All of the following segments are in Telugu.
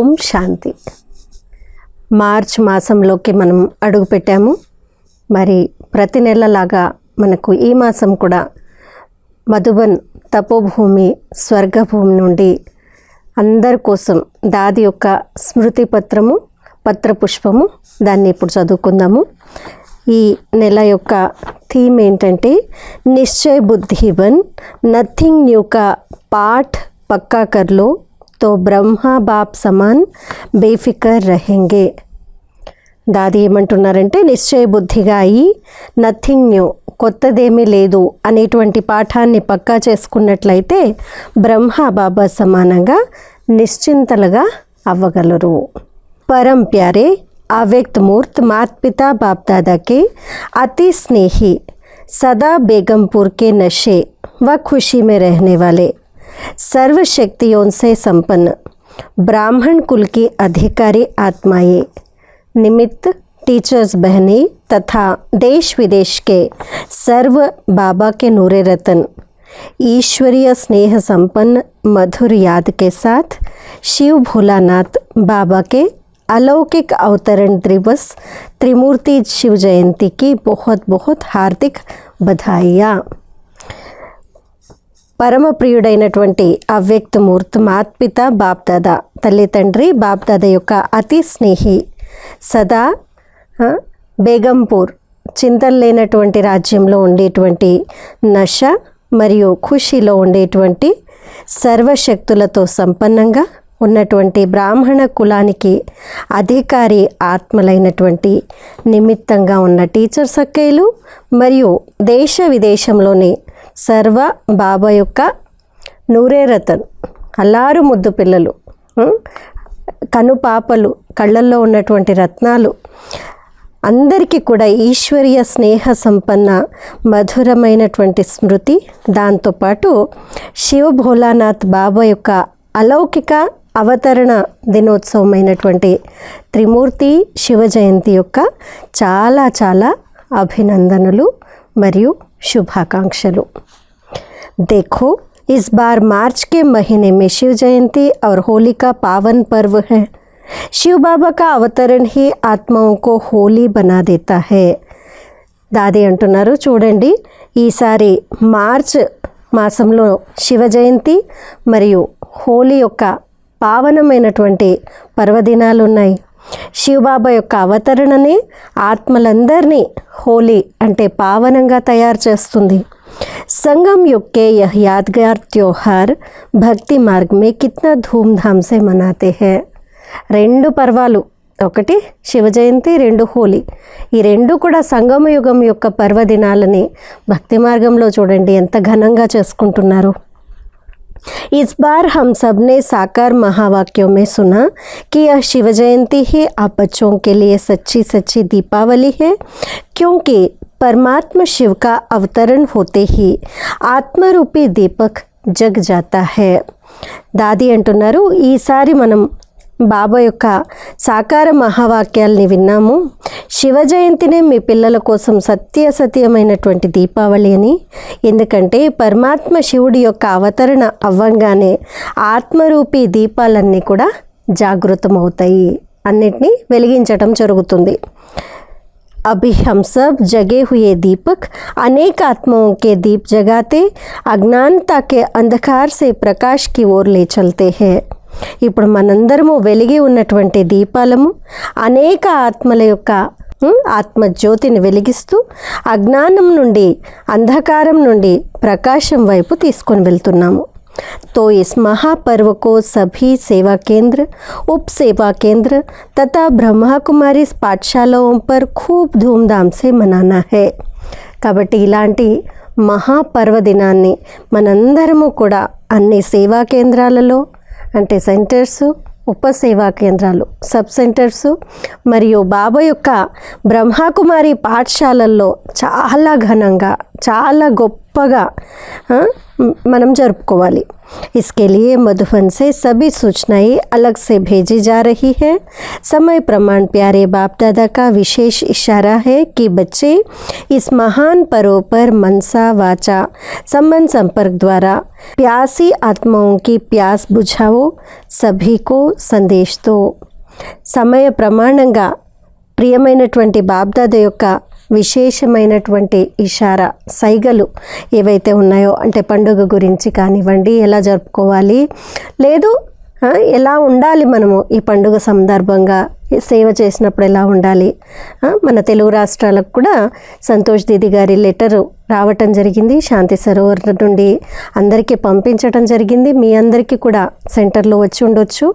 ఓం శాంతి. మార్చ్ మాసంలోకి మనం అడుగుపెట్టాము. మరి ప్రతి నెలలాగా మనకు ఈ మాసం కూడా మధుబన్ తపోభూమి స్వర్గభూమి నుండి అందరి కోసం దాది యొక్క స్మృతి పత్రము పత్రపుష్పము దాన్ని ఇప్పుడు చదువుకుందాము. ఈ నెల యొక్క థీమ్ ఏంటంటే నిశ్చయ బుద్ధివన్ నథింగ్ యొక్క పాఠ్ పక్కాకర్లో तो బ్రహ్మ బాప్ సమాన్ బేఫికర్ రహెంగే దాది ఏమంటున్నారంటే నిశ్చయ బుద్ధిగా అయి నథింగ్ న్యూ కొత్తదేమీ లేదు అనేటువంటి పాఠాన్ని పక్కా చేసుకున్నట్లయితే బ్రహ్మ బాబా సమానంగా నిశ్చింతలుగా అవ్వగలరు. పరం ప్యారే అవ్యక్త్ మూర్త్ మాత్ పితా బాప్ దాదాకి అతి స్నేహి సదా బేగంపూర్ కే నషే వ ఖుషీ మే రహనే వాలే। सर्व शक्तियों से संपन्न। ब्राह्मण कुल की अधिकारी आत्माएँ, निमित्त टीचर्स बहनें तथा देश विदेश के सर्व बाबा के नूरे रतन। ईश्वरीय स्नेह संपन्न मधुर याद के साथ शिव भोलानाथ बाबा के अलौकिक अवतरण दिवस, त्रिमूर्ति शिव जयंती की बहुत बहुत हार्दिक बधाइयाँ। పరమ ప్రియుడైనటువంటి అవ్యక్తమూర్తి మాత్పిత బాప్దాద తల్లి తండ్రి బాప్దాద యొక్క అతి స్నేహి సదా బేగంపూర్ చింతలు లేనటువంటి రాజ్యంలో ఉండేటువంటి నష మరియు ఖుషీలో ఉండేటువంటి సర్వశక్తులతో సంపన్నంగా ఉన్నటువంటి బ్రాహ్మణ కులానికి అధికారి ఆత్మలైనటువంటి నిమిత్తంగా ఉన్న టీచర్ అక్కయ్యలు మరియు దేశ విదేశంలోని సర్వ బాబా యొక్క నూరే రతన్ అల్లారు ముద్దు పిల్లలు కనుపాపలు కళ్ళల్లో ఉన్నటువంటి రత్నాలు. అందరికీ కూడా ఈశ్వరీయ స్నేహ సంపన్న మధురమైనటువంటి స్మృతి. దాంతోపాటు శివ భోలానాథ్ బాబా యొక్క అలౌకిక అవతరణ దినోత్సవమైనటువంటి త్రిమూర్తి శివ జయంతి యొక్క చాలా చాలా అభినందనలు మరియు శుభాకాంక్షలు देखो इस बार मार्च के महीने में शिव जयंती और होली का पावन पर्व है शिव बाबा का अवतरण ही आत्माओं को होली बना देता है దాది అంటున్నారు చూడండి ఈసారి మార్చ్ మాసంలో శివ జయంతి మరియు హోలీ యొక్క పావనమైనటువంటి పర్వదినాలు ఉన్నాయి శివబాబా యొక్క అవతరణనే ఆత్మలందరినీ హోలీ అంటే పావనంగా తయారు చేస్తుంది संगम युग के यह यादगार त्योहार भक्ति मार्ग में कितना धूमधाम से मनाते हैं రెండు పర్వాలు ఒకటి శివ జయంతి రెండు హోలీ ఈ రెండు కూడా సంగమ యుగం యొక్క పర్వదినాలని భక్తి మార్గంలో చూడండి ఎంత ఘనంగా చేసుకుంటున్నారు इस बार हम सब ने साकार महावाक्यों में सुना कि यह शिव जयंती ही आप बच्चों के लिए सच्ची सच्ची दीपावली है क्योंकि परमात्मा शिव का अवतरण होते ही ఆత్మరూపీ దీపక్ జగ్ జాతా హే దాది అంటున్నారు ఈసారి మనం బాబా యొక్క సాకార మహావాక్యాల్ని విన్నాము శివ జయంతినే మీ పిల్లల కోసం సత్యసత్యమైనటువంటి దీపావళి అని ఎందుకంటే పరమాత్మ శివుడి యొక్క అవతరణ అవ్వంగానే ఆత్మరూపీ దీపాలన్నీ కూడా జాగృతమవుతాయి అన్నిటినీ వెలిగించటం జరుగుతుంది अभी हम सब जगे हुए दीपक अनेक आत्माओं के दीप जगाते अज्ञानता के अंधकार से प्रकाश की ओर ले चलते हैं ఇప్పుడు మనందరము వెలిగి ఉన్నటువంటి దీపాలము అనేక ఆత్మల యొక్క ఉం, ఆత్మజ్యోతిని వెలిగిస్తూ అజ్ఞానం నుండి అంధకారం నుండి ప్రకాశం వైపు తీసుకొని వెళ్తున్నాము तो इस महापर्व को सभी सेवा केंद्र उप सेवा केंद्र तथा ब्रह्मा कुमारी पाठशालाओं पर खूब धूमधाम से मनाना है కాబట్టి ఇలాంటి మహాపర్వదినాన్ని మనందరము కూడా అన్ని సేవా కేంద్రాలలో అంటే సెంటర్స్ ఉప సేవా కేంద్రాలు సబ్ సెంటర్స్ మరియు బాబా యొక్క బ్రహ్మకుమారి పాఠశాలల్లో చాలా ఘనంగా చాలా గొప్పగా మనం జరుపుకోవాలి इसके लिए मधुबन से सभी सूचनाएं अलग से भेजी जा रही है समय प्रमाण प्यारे बाप दादा का विशेष इशारा है कि बच्चे इस महान पर्व पर मनसा वाचा संबंध संपर्क द्वारा प्यासी आत्माओं की प्यास बुझाओ सभी को संदेश दो సమయ ప్రమాణంగా ప్రియమైనటువంటి బాబ్దాద యొక్క విశేషమైనటువంటి ఇషారా సైగలు ఏవైతే ఉన్నాయో అంటే పండుగ గురించి కానివ్వండి ఎలా జరుపుకోవాలి లేదు ఎలా ఉండాలి మనము ఈ పండుగ సందర్భంగా? సేవ చేసినప్పుడు ఎలా ఉండాలి? మన తెలుగు రాష్ట్రాలకు కూడా సంతోష్ దీది గారి లెటరు రావటం జరిగింది శాంతి సరోవర్ నుండి అందరికీ పంపించటం జరిగింది. మీ అందరికీ కూడా సెంటర్లో వచ్చి ఉండొచ్చు.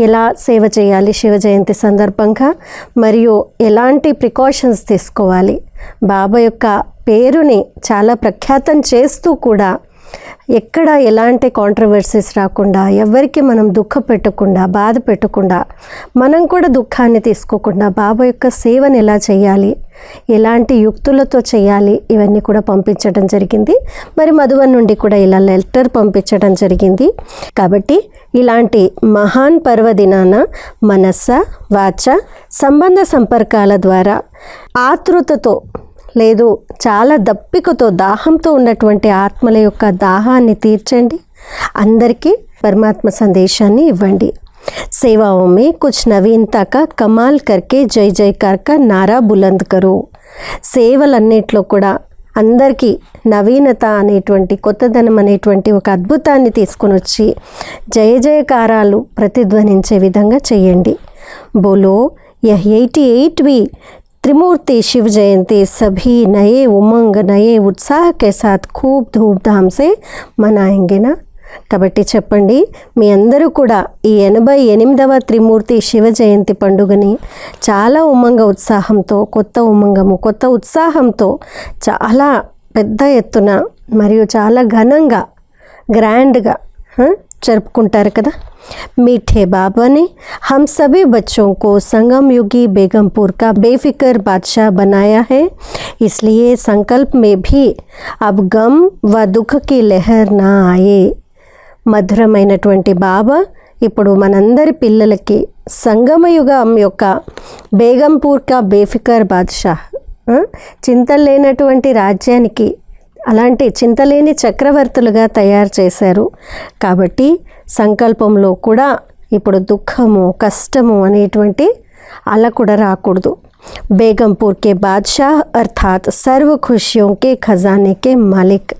ఎలా సేవ చేయాలి శివ జయంతి సందర్భంగా? మరియు ఎలాంటి ప్రికాషన్స్ తీసుకోవాలి? బాబా యొక్క పేరుని చాలా ప్రఖ్యాతం చేస్తూ కూడా ఎక్కడ ఎలాంటి కాంట్రవర్సీస్ రాకుండా ఎవరికి మనం దుఃఖ పెట్టకుండా బాధ పెట్టకుండా మనం కూడా దుఃఖాన్ని తీసుకోకుండా బాబా యొక్క సేవను ఎలా చేయాలి ఎలాంటి యుక్తులతో చేయాలి ఇవన్నీ కూడా పంపించడం జరిగింది. మరి మధువన్ నుండి కూడా ఇలా లెటర్ పంపించడం జరిగింది. కాబట్టి ఇలాంటి మహాన్ పర్వదినాన మనస్స వాచ సంబంధ సంపర్కాల ద్వారా ఆతృతతో లేదు చాలా దప్పికతో దాహంతో ఉన్నటువంటి ఆత్మల యొక్క దాహాన్ని తీర్చండి అందరికీ పరమాత్మ సందేశాన్ని ఇవ్వండి सेवाओं में कुछ नवीनता का कमाल करके जय जयकार का नारा बुलंद करो సేవలన్నిట్లో కూడా అందరికీ నవీనత అనేటువంటి కొత్తదనం అనేటువంటి ఒక అద్భుతాన్ని తీసుకొని వచ్చి జయ జయకారాలు ప్రతిధ్వనించే విధంగా చేయండి బోలో यह एटी एटवीं त्रिमूर्ति शिव जयंती सभी नए उमंग नए उत्साह के साथ खूब धूमधाम से मनाएंगे ना కాబట్టి చెప్పండి మీ అందరూ కూడా ఈ ఎనభై ఎనిమిదవ త్రిమూర్తి శివ జయంతి పండుగని చాలా ఉమంగ ఉత్సాహంతో కొత్త ఉమంగము కొత్త ఉత్సాహంతో చాలా పెద్ద ఎత్తున మరియు చాలా ఘనంగా గ్రాండ్గా హ, జరుపుకుంటారు కదా मीठे बाबा ने हम सभी बच्चों को संगम युगी बेगमपुर का बेफिक्र बादशाह बनाया है इसलिए संकल्प में भी अब गम व दुख की लहर ना आए మధురమైనటువంటి బాబా ఇప్పుడు మనందరి పిల్లలకి సంగమయుగం యొక్క బేగంపూర్ కా బేఫికర్ బాద్షాహ్ ఆ, చింతలేనటువంటి రాజ్యానికి అలాంటి చింతలేని చక్రవర్తులుగా తయారు చేశారు. కాబట్టి సంకల్పంలో కూడా ఇప్పుడు దుఃఖము కష్టము అనేటువంటి అలా కూడా రాకూడదు. బేగంపూర్ కే అర్థాత్ సర్వ ఖుషియోం కే ఖజానే కే మాలిక్.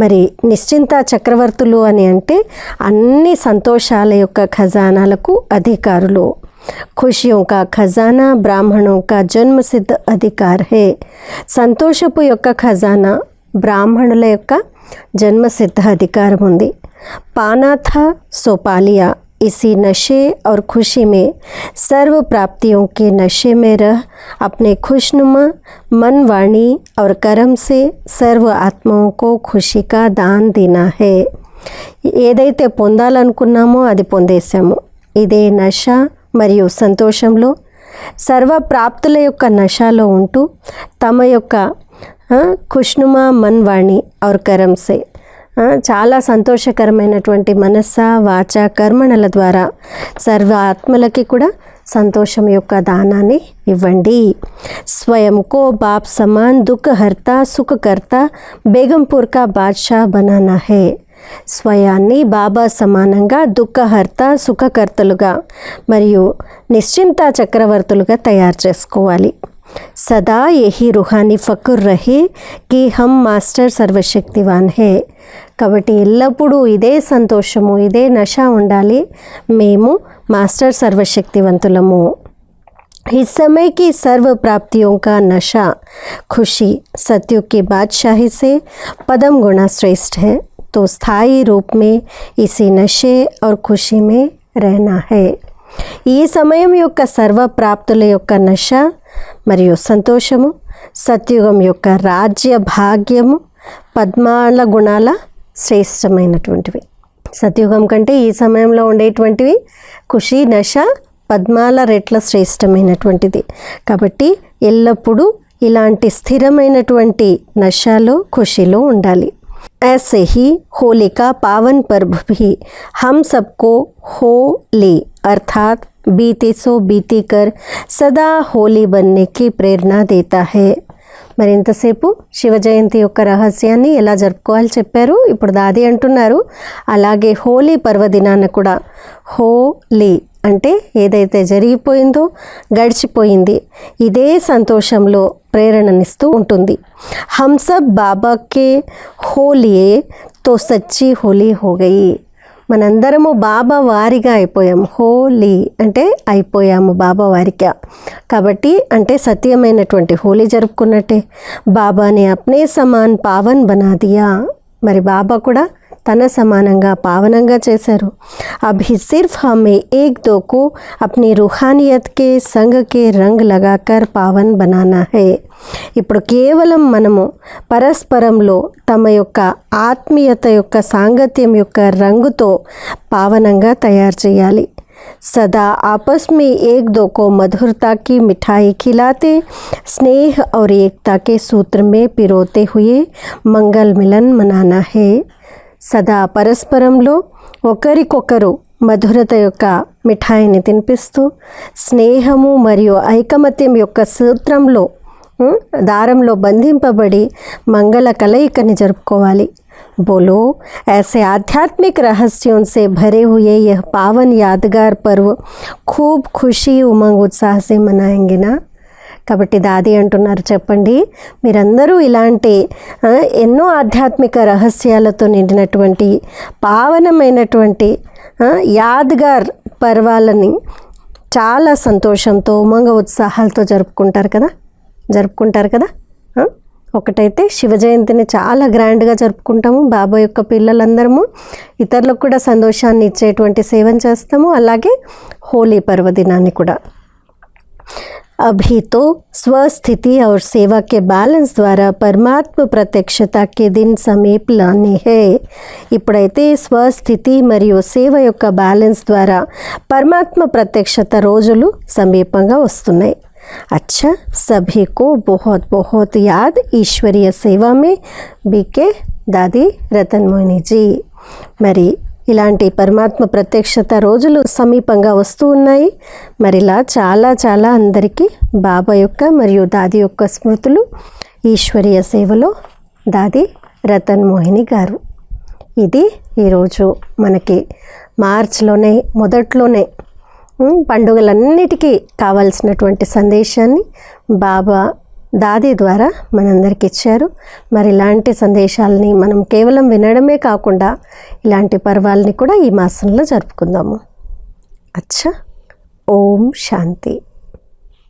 మరి నిశ్చింత చక్రవర్తులు అని అంటే అన్ని సంతోషాల యొక్క ఖజానాలకు అధికారులు. ఖుషియం కా ఖజానా బ్రాహ్మణోం కా జన్మసిద్ధ అధికార్ హే. సంతోషపు యొక్క ఖజానా బ్రాహ్మణుల యొక్క జన్మసిద్ధ అధికారం ఉంది పానా था सो पा लिया इसी नशे और खुशी में सर्व प्राप्तियों के नशे में रह अपने खुशनुमा मन वाणी और कर्म से सर्व आत्माओं को खुशी का दान देना है ఏదైతే పొందాలనుకున్నామో అది పొందేశాము ఇదే నశ మరియు సంతోషంలో సర్వ ప్రాప్తుల యొక్క నశాలో ఉంటూ తమ యొక్క ఆ, ఖుష్నుమా మన్వాణి ఔర్ కరంసే చాలా సంతోషకరమైనటువంటి మనస్స వాచ కర్మణల ద్వారా సర్వ ఆత్మలకి కూడా సంతోషం యొక్క దానాన్ని ఇవ్వండి. స్వయం కో బాప్ సమాన్ దుఃఖహర్త సుఖకర్త బేగంపూర్ కా బాద్షా బనానా హే. స్వయాన్ని బాబా సమానంగా దుఃఖహర్త సుఖకర్తలుగా మరియు నిశ్చింత చక్రవర్తులుగా తయారు చేసుకోవాలి. సదా యహి రుహానీ ఫకుర్ రహే కి హమ్ మాస్టర్ సర్వశక్తివాన్ హే కాబట్టి ఎల్లప్పుడూ ఇదే సంతోషము ఇదే నశ ఉండాలి మేము మాస్టర్ సర్వశక్తివంతులము इस समय की सर्व प्राप्तियों का नशा खुशी सत्युग की बादशाही से पदम गुना श्रेष्ठ है तो स्थायी रूप में इसी नशे और खुशी में रहना है ఈ సమయం యొక్క సర్వ ప్రాప్తుల యొక్క నశ మరియు సంతోషము సత్యుగం యొక్క రాజ్య భాగ్యము పద్మాల గుణాల శ్రేష్టమైనటువంటివి సత్యుగం కంటే ఈ సమయంలో ఉండేటువంటివి ఖుషి నశ పద్మాల రెట్ల శ్రేష్టమైనటువంటిది కాబట్టి ఎల్లప్పుడూ ఇలాంటి స్థిరమైనటువంటి నశాలో ఖుషిలో ఉండాలి ऐसे ही होली का पावन पर्व भी हम सबको होली अर्थात बीते सो बीती कर सदा होली बनने की प्रेरणा देता है మరి ఇంతసేపు శివ జయంతి యొక్క రహస్యాన్ని ఎలా జరుపుకోవాలో చెప్పారు ఇప్పుడు దాది అంటున్నారు అలాగే హోలీ పర్వదినాన కూడా హోలీ అంటే ఏదైతే జరిగిపోయిందో గడిచిపోయింది ఇదే సంతోషంలో ప్రేరణనిస్తూ ఉంటుంది హంసబ్ బాబాకే హోలియే తో సచ్చి హోలీ హోగయి మనందరము బాబా వారిగా అయిపోయాం హోలీ అంటే అయిపోయాము బాబా వారిగా. కాబట్టి అంటే సత్యమైనటువంటి హోలీ జరుపుకున్నట్టే. బాబాని అప్నే సమాన్ పావన్ బనాదియా. మరి బాబా కూడా తన సమానంగా పావనంగా చేశారు అభి సిర్ఫ్ హమే ఏక్ దో को अपनी रूहानियत के संग के रंग लगाकर పావన్ బనానా హే ఇప్పుడు కేవలం మనము పరస్పరంలో తమ యొక్క ఆత్మీయత యొక్క సాంగత్యం యొక్క రంగుతో పావనంగా తయారు చేయాలి सदा आपस में एक दो को मधुरता की मिठाई खिलाते स्नेह और एकता के सूत्र में पिरोते हुए मंगल मिलन मनाना है సదా పరస్పరంలో ఒకరికొకరు మధురత యొక్క మిఠాయిని తినిపిస్తూ స్నేహము మరియు ఐకమత్యం యొక్క సూత్రంలో ఉం, దారంలో బంధింపబడి మంగళ కలయికని జరుపుకోవాలి बोलो ऐसे आध्यात्मिक रहस्यों से भरे हुए यह पावन यादगार पर्व खूब खुशी उमंग उत्साह से मनाएंगे ना కాబట్టి దాది అంటున్నారు చెప్పండి. మీరందరూ ఇలాంటి ఎన్నో ఆధ్యాత్మిక రహస్యాలతో నిండినటువంటి పావనమైనటువంటి యాద్గార్ పర్వాలని చాలా సంతోషంతో ఉమంగ ఉత్సాహాలతో జరుపుకుంటారు కదా? జరుపుకుంటారు కదా? ఒకటైతే శివ జయంతిని చాలా గ్రాండ్గా జరుపుకుంటాము. బాబా యొక్క పిల్లలందరము ఇతరులకు కూడా సంతోషాన్ని ఇచ్చేటువంటి సేవం చేస్తాము. అలాగే హోలీ పర్వదినాన్ని కూడా. अभी तो स्वस्थिति और सेवा के बैलेंस ద్వారా పరమాత్మ ప్రత్యక్షత కే దిన్ సమీప్ లానే హే ఇప్పుడైతే స్వస్థితి మరియు సేవ యొక్క బ్యాలెన్స్ ద్వారా పరమాత్మ ప్రత్యక్షత రోజులు సమీపంగా వస్తున్నాయి अच्छा सभी को बहुत बहुत याद ईश्वरीय सेवा में बीके దాది రతన్ మోహిని జీ మరి ఇలాంటి పరమాత్మ ప్రత్యక్షత రోజులు సమీపంగా వస్తూ ఉన్నాయి. మరి ఇలా చాలా చాలా అందరికీ బాబా యొక్క మరియు దాది యొక్క స్మృతులు ఈశ్వరీయ సేవలో దాది రతన్ మోహిని గారు. ఇది ఈరోజు మనకి మార్చిలోనే మొదట్లోనే పండుగలన్నిటికీ కావాల్సినటువంటి సందేశాన్ని బాబా దాది ద్వారా మనందరికి ఇచ్చారు. మరి ఇలాంటి సందేశాలని మనం కేవలం వినడమే కాకుండా ఇలాంటి పర్వాలని కూడా ఈ మాసంలో జరుపుకుందాము. అచ్చా ఓం శాంతి.